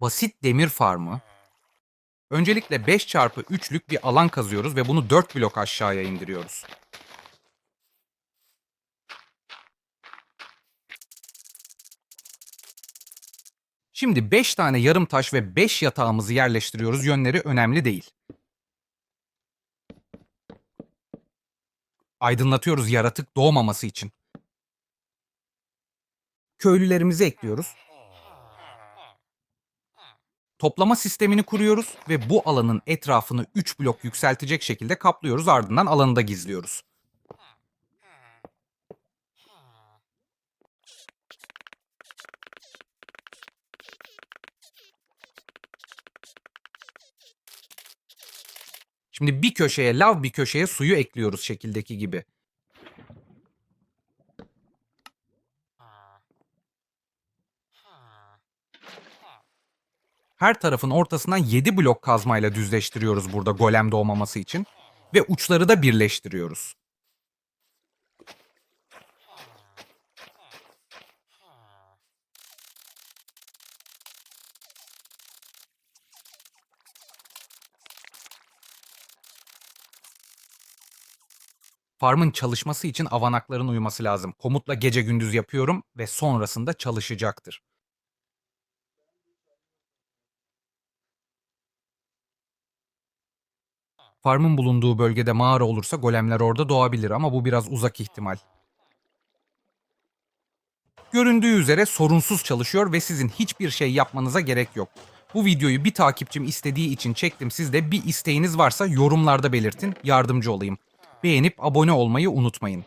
Basit demir farmı. Öncelikle 5 çarpı 3'lük bir alan kazıyoruz ve bunu 4 blok aşağıya indiriyoruz. Şimdi 5 tane yarım taş ve 5 yatağımızı yerleştiriyoruz. Yönleri önemli değil. Aydınlatıyoruz yaratık doğmaması için. Köylülerimizi ekliyoruz. Toplama sistemini kuruyoruz ve bu alanın etrafını 3 blok yükseltecek şekilde kaplıyoruz ardından alanı da gizliyoruz. Şimdi bir köşeye lav bir köşeye suyu ekliyoruz şekildeki gibi. Her tarafın ortasından 7 blok kazmayla düzleştiriyoruz burada golem doğmaması için. Ve uçları da birleştiriyoruz. Farmın çalışması için avanakların uyuması lazım. Komutla gece gündüz yapıyorum ve sonrasında çalışacaktır. Farmın bulunduğu bölgede mağara olursa golemler orada doğabilir ama bu biraz uzak ihtimal. Göründüğü üzere sorunsuz çalışıyor ve sizin hiçbir şey yapmanıza gerek yok. Bu videoyu bir takipçim istediği için çektim. Siz de bir isteğiniz varsa yorumlarda belirtin, yardımcı olayım. Beğenip abone olmayı unutmayın.